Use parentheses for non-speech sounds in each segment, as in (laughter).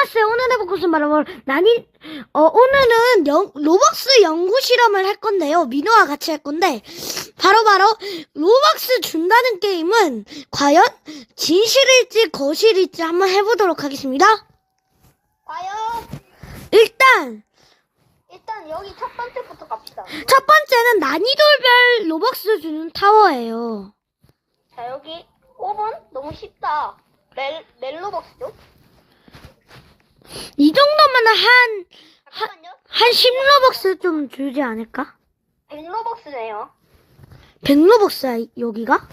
안녕하세요. 오늘 해볼 것은 바로 난이 어 오늘은 영, 로벅스 연구 실험을 할 건데요. 민호와 같이 할 건데 바로 바로 로벅스 준다는 게임은 과연 진실일지 거실일지 한번 해보도록 하겠습니다. 과연 일단 일단 여기 첫 번째부터 갑시다. 첫 번째는 난이도별 로벅스 주는 타워예요. 자 여기 5번 너무 쉽다. 멜 멜로벅스죠? 이 정도면 한, 잠깐만요. 한 10로벅스 좀 주지 않을까? 100로벅스네요. 100로벅스야, 여기가?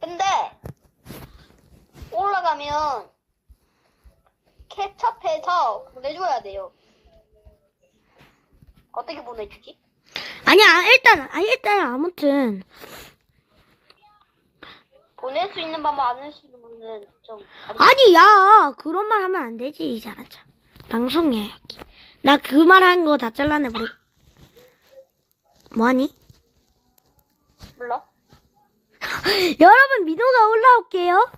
근데 올라가면 케첩해서 보내줘야 돼요. 어떻게 보내주지? 아니야, 일단, 아, 일단, 아무튼. 보낼 수 있는 방법 아시는 분은 좀 아니, 야, 그런 말 하면 안 되지, 잘하자. 방송이야, 여기. 나 그 말 한 거 다 잘라내 버려. 뭐하니? 몰라. (laughs) 여러분, 민호가 올라올게요.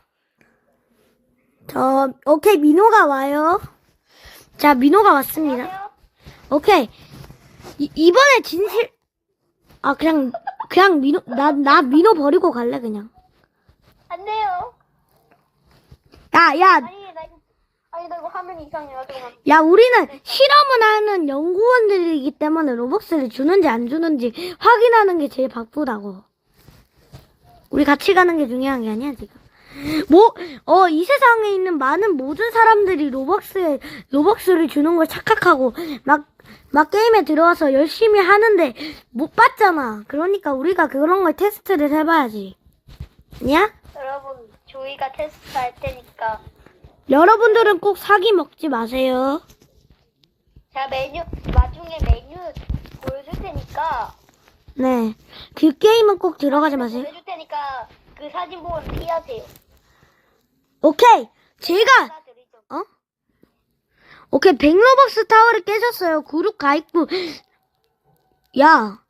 저, 오케이, 민호가 와요. 자, 민호가 왔습니다. 오케이. 이, 이번에 진실, 아, 그냥, 그냥 민호, 나, 나 민호 버리고 갈래, 그냥. 안 돼요. 야, 야, 아니 나 이거 아니 나 이거 화면 이상해요. 잠깐만. 야, 우리는 실험을 하는 연구원들이기 때문에 로벅스를 주는지 안 주는지 확인하는 게 제일 바쁘다고. 우리 같이 가는 게 중요한 게 아니야, 지금. 뭐, 어, 이 세상에 있는 많은 모든 사람들이 로벅스에, 로벅스를 주는 걸 착각하고, 막, 막 게임에 들어와서 열심히 하는데 못 받잖아. 그러니까 우리가 그런 걸 테스트를 해봐야지. 아니야? 여러분 조이가 테스트 할 테니까 여러분들은 꼭 사기 먹지 마세요. 제가 메뉴 나중에 메뉴 보여줄 테니까 네. 그 게임은 꼭 들어가지 마세요. 보여줄 테니까 그 사진 보고 피하세요. 오케이. 제가. 어? 오케이. 백로벅스 타워를 깨셨어요. 그룹 가입구. (gasps) 야.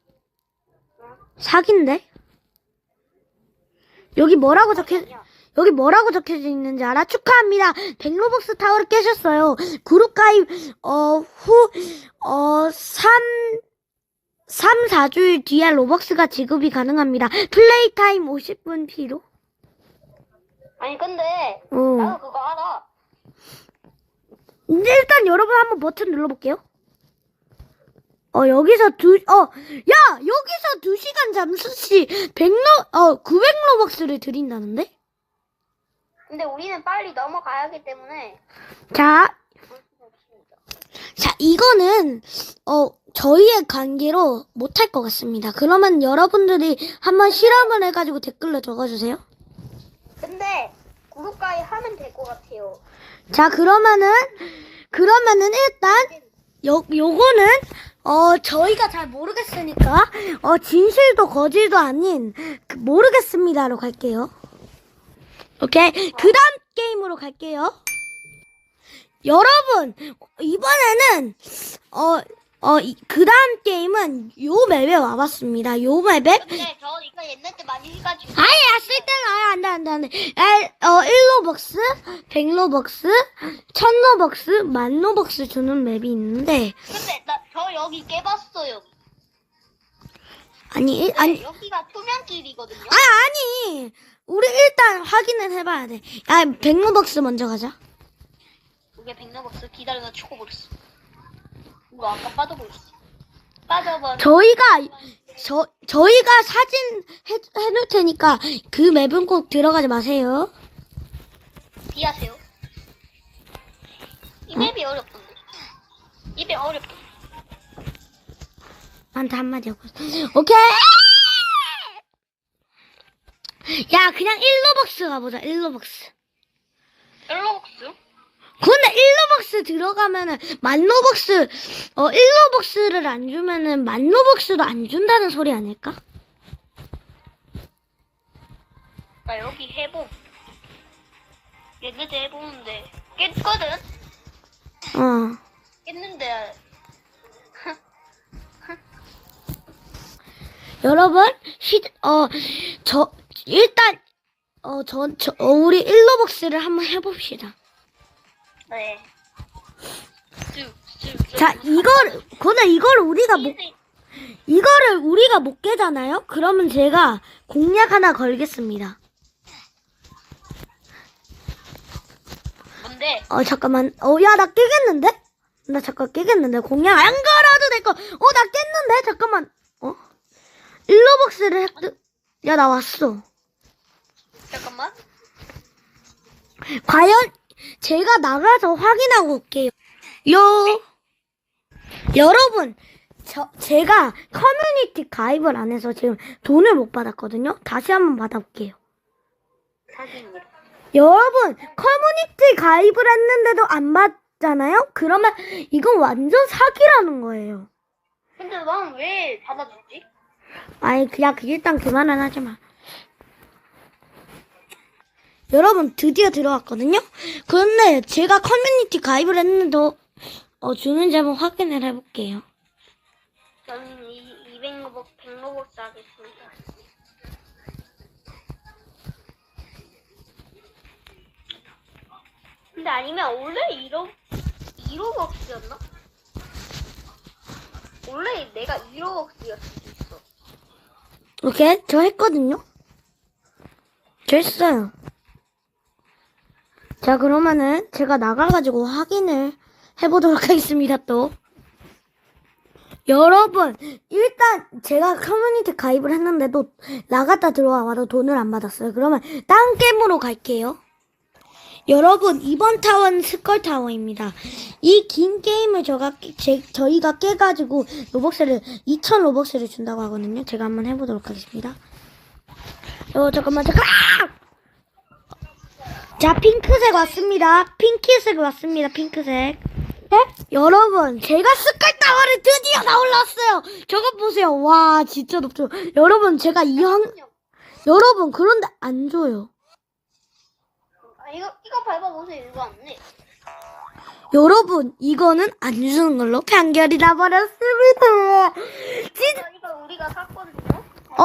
사기인데? 여기 뭐라고 적혀 아니야. 여기 뭐라고 적혀져 있는지 알아? 축하합니다. 백로벅스 타워를 깨셨어요. 그룹 가입 어 후 어 3 3, 4주일 뒤에 로벅스가 지급이 가능합니다. 플레이 타임 50분 필요? 아니 근데 어. 나도 그거 알아. 이제 일단 여러분 한번 버튼 눌러볼게요. 어, 여기서 두, 어, 야! 여기서 두 시간 잠수시 100로, 어, 900로벅스를 드린다는데? 근데 우리는 빨리 넘어가야 하기 때문에 자, 볼 수가 없습니다. 자, 이거는, 어, 저희의 관계로 못할 것 같습니다. 그러면 여러분들이 한번 실험을 해가지고 댓글로 적어주세요. 근데 그룹 가입 하면 될 것 같아요. 자, 그러면은, 그러면은 일단, 요, 요거는, 어, 저희가 잘 모르겠으니까, 어, 진실도 거짓도 아닌, 그 모르겠습니다로 갈게요. 오케이? 그 다음 게임으로 갈게요. 여러분, 이번에는, 어, 어, 그 다음 게임은 요 맵에 와봤습니다. 요 맵에, 근데 저 이거 옛날 때 많이 해가지고 아예 쓸 때는 아예 안 돼, 안 돼, 안 돼. 에, 어, 1로벅스, 100로벅스, 1000로벅스, 만로벅스 주는 맵이 있는데, 근데 나 저 여기 깨봤어요. 아니, 일- 아니, 여기가 투명길이거든요. 아, 아니! 우리 일단 확인을 해봐야 돼. 야, 100로벅스 먼저 가자. 이게 백나박스 기다려다 죽어버렸어. 이거 아까 빠져버렸어. 빠져버려. 저희가, 저, 저희가 사진 해, 해놓을 테니까 그 맵은 꼭 들어가지 마세요. 비하세요. 이 맵이 어렵던데. 이 맵 어렵던데. 나한테 한마디 하고 있어. 오케이! 야, 그냥 1로벅스 가보자, 1로벅스. 헬로벅스? 근데 1로벅스 들어가면은 만로벅스 어 1로벅스를 안 주면은 만로벅스도 안 준다는 소리 아닐까? 나 여기 해봄. 옛날에 해보는데 깼거든? 어. 깼는데 여러분 시 어 저 일단 어 저 저, 어, 우리 1로벅스를 한번 해봅시다. 네. 자, 이걸, 근데 이걸 우리가 못, 이세- 이거를 우리가 못 깨잖아요? 그러면 제가 공략 하나 걸겠습니다. 뭔데? 어, 잠깐만. 어, 야, 나 깨겠는데? 나 잠깐 깨겠는데? 공략 안 걸어도 될 거. 어, 나 깼는데? 잠깐만. 어? 일로벅스를 획득. 야, 나 왔어. 잠깐만. 과연 제가 나가서 확인하고 올게요. 요. 여러분, 저, 제가 커뮤니티 가입을 안 해서 지금 돈을 못 받았거든요? 다시 한번 받아볼게요. 여러분, 커뮤니티 가입을 했는데도 안 받잖아요? 그러면 이건 완전 사기라는 거예요. 근데 난 왜 받아주지? 아니, 그냥 그 일단 그만은 하지 마. 여러분, 드디어 들어왔거든요? 그런데 제가 커뮤니티 가입을 했는데도, 어, 주는지 한번 확인을 해볼게요. 저는 이 200로벅, 100로벅 하겠습니다. 근데 아니면 원래 1호, 2로벅스였나? 원래 내가 2로벅스였을 수도 있어. 오케이, 저 했거든요? 저 했어요. 자, 그러면은 제가 나가가지고 확인을 해보도록 하겠습니다, 또. 여러분, 일단 제가 커뮤니티 가입을 했는데도 나갔다 들어와도 돈을 안 받았어요. 그러면 다른 게임으로 갈게요. 여러분, 이번 타워는 스컬 타워입니다. 이 긴 게임을 저가, 깨- 제, 저희가 깨가지고 로벅스를, 2,000 로벅스를 준다고 하거든요. 제가 한번 해보도록 하겠습니다. 어, 잠깐만, 잠깐! 아! 자, 핑크색 왔습니다. 핑키색 왔습니다, 핑크색. 네? 여러분, 제가 스컬 타워를 드디어 나올랐어요! 저것 보세요. 와, 진짜 높죠. 여러분, 제가 이 형, 여러분, 그런데 안 줘요. 아, 이거, 이거 밟아보세요. 이거 안 돼. 여러분, 이거는 안 주는 걸로 판결이 나버렸습니다. 진짜, 이거, 이거 우리가 샀거든요. 어.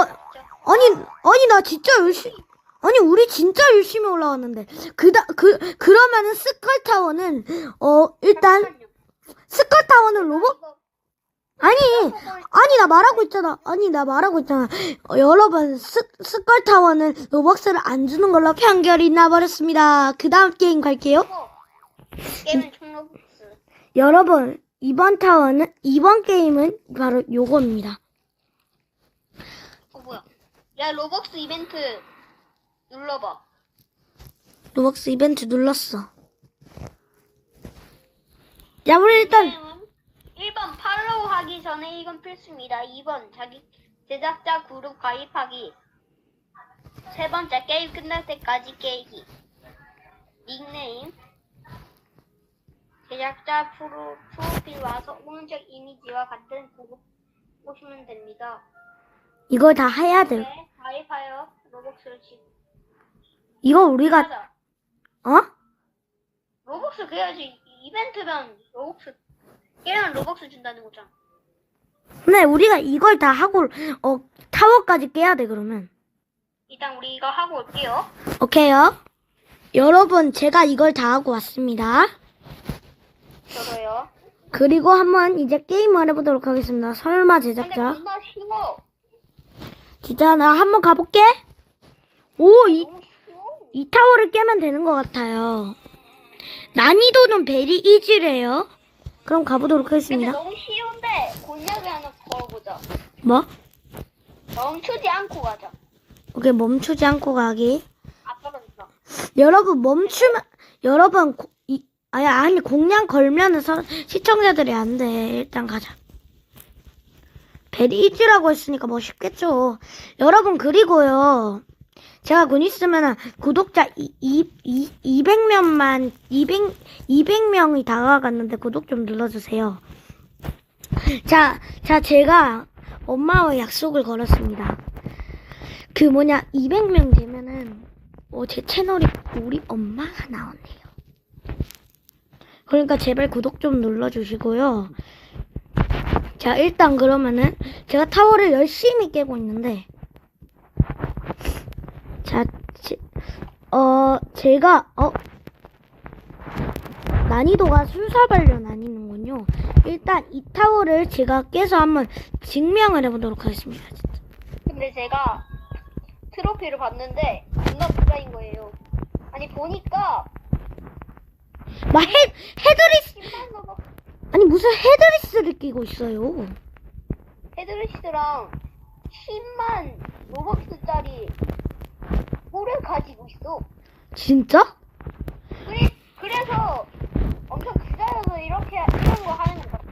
아니, 아니, 나 진짜 열심히, 아니, 우리 진짜 열심히 올라왔는데. 그다, 그, 그러면은 스컬 타워는, 어, 일단, 잠깐만요. 스컬 타워는 로봇, 아니, 아니, 나 말하고 있잖아. 아니, 나 말하고 있잖아. 어, 여러분, 스, 스컬 타워는 로벅스를 안 주는 걸로 판결이 나버렸습니다. 그 다음 게임 갈게요. 이거. 게임은 총로벅스. 여러분, 이번 타워는, 이번 게임은 바로 요겁니다. 어, 뭐야. 야, 로벅스 이벤트 눌러봐. 로벅스 이벤트 눌렀어. 야, 우리 일단, 1번 팔로우 하기 전에 이건 필수입니다. 2번 자기 제작자 그룹 가입하기. 세 번째 게임 끝날 때까지 깨기. 닉네임 제작자 프로, 프로필 와서 오른쪽 이미지와 같은 그룹 보시면 됩니다. 이걸 다 해야 돼. 네, 가입하여 로벅스를 지 이거 우리가, 하자. 어? 로벅스 그래야지 이벤트면 로벅스 게임은 로벅스 준다는 거잖아. 근데 우리가 이걸 다 하고, 어, 타워까지 깨야 돼, 그러면. 일단 우리 이거 하고 올게요. 오케이요. 여러분, 제가 이걸 다 하고 왔습니다. 저도요. 그리고 한번 이제 게임을 해보도록 하겠습니다. 설마 근데 제작자. 겁나 쉬워. 진짜 나 한번 가볼게. 오, 이, 너무. 이 타워를 깨면 되는 것 같아요. 난이도는 베리 이지래요. 그럼 가보도록 근데 하겠습니다. 너무 쉬운데 공략을 하나 걸어보자. 뭐? 멈추지 않고 가자. 오케이, 멈추지 않고 가기. 아빠가 여러분, 멈추면, 여러분, 고- 이, 아니, 아니, 공략 걸면은 서, 시청자들이 안 돼. 일단 가자. 베리 이지라고 했으니까 뭐 쉽겠죠. 여러분, 그리고요. 제가 곧 있으면 구독자 이, 이, 이, 200명만, 200, 200명이 다가갔는데 구독 좀 눌러주세요. 자, 자, 제가 엄마와 약속을 걸었습니다. 그 뭐냐, 200명 되면은, 어, 제 채널이 우리 엄마가 나오네요. 그러니까 제발 구독 좀 눌러주시고요. 자, 일단 그러면은, 제가 타워를 열심히 깨고 있는데, 자, 제, 어, 제가, 어, 난이도가 순서별로 나뉘는군요. 일단 이 타워를 제가 깨서 한번 증명을 해보도록 하겠습니다. 진짜. 근데 제가 트로피를 봤는데 존나 부자인 거예요. 아니 보니까 막 헤, 헤드리스 10만 로벅 아니 무슨 헤드리스를 끼고 있어요. 헤드리스랑 10만 로벅스짜리 뿔을 가지고 있어. 진짜? 그래, 그래서 엄청 부자여서 이렇게 이런 거 하는 것 같아.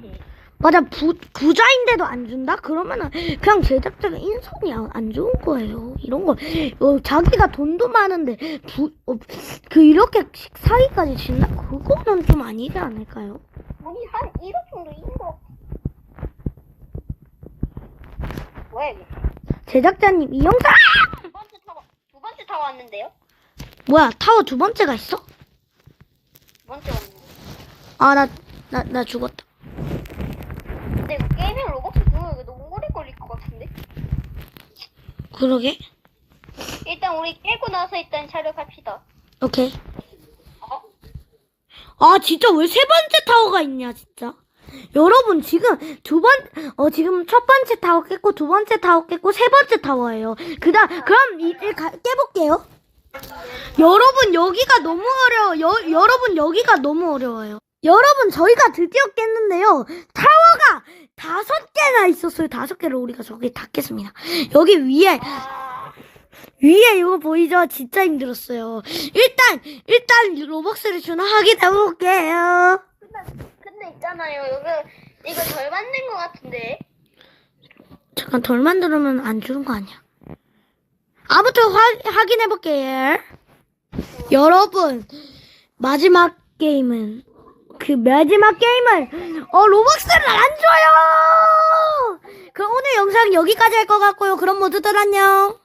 맞아 부, 부자인데도 안 준다? 그러면은 그냥 제작자가 인성이 안, 안 좋은 거예요. 이런 거 어, 자기가 돈도 많은데 부, 어, 그 이렇게 사기까지 진다? 그거는 좀 아니지 않을까요? 돈이 한 1억 정도 있는 거. 이게? 제작자님 이 영상 타고 왔는데요? 뭐야 타워 두 번째가 있어? 두 번째 왔는데. 아 나 나 나 죽었다. 근데 이거 게임ing 로벅스 구하기 너무 오래 걸릴 것 같은데? 그러게. 일단 우리 깨고 나서 일단 촬영합시다. 오케이. 어? 아 진짜 왜 세 번째 타워가 있냐 진짜. 여러분 지금 두 번 어 지금 첫 번째 타워 깼고 두 번째 타워 깼고 세 번째 타워예요. 그다음 그럼 이제 가, 깨볼게요. 여러분 여기가 너무 어려워. 여, 여러분 여기가 너무 어려워요. 여러분 저희가 드디어 깼는데요. 타워가 다섯 개나 있었어요. 다섯 개를 우리가 저기 다 깼습니다. 여기 위에 아, 위에 이거 보이죠? 진짜 힘들었어요. 일단 일단 로벅스를 주나 확인해 볼게요. 근데 있잖아요. 여기 이거 덜 맞는 것 같은데. 잠깐 덜 만들면 안 주는 거 아니야? 아무튼 확 확인해 볼게요. 여러분 마지막 게임은 그 마지막 게임은 어 로벅스를 안 줘요. 그럼 오늘 영상 여기까지 할 것 같고요. 그럼 모두들 안녕.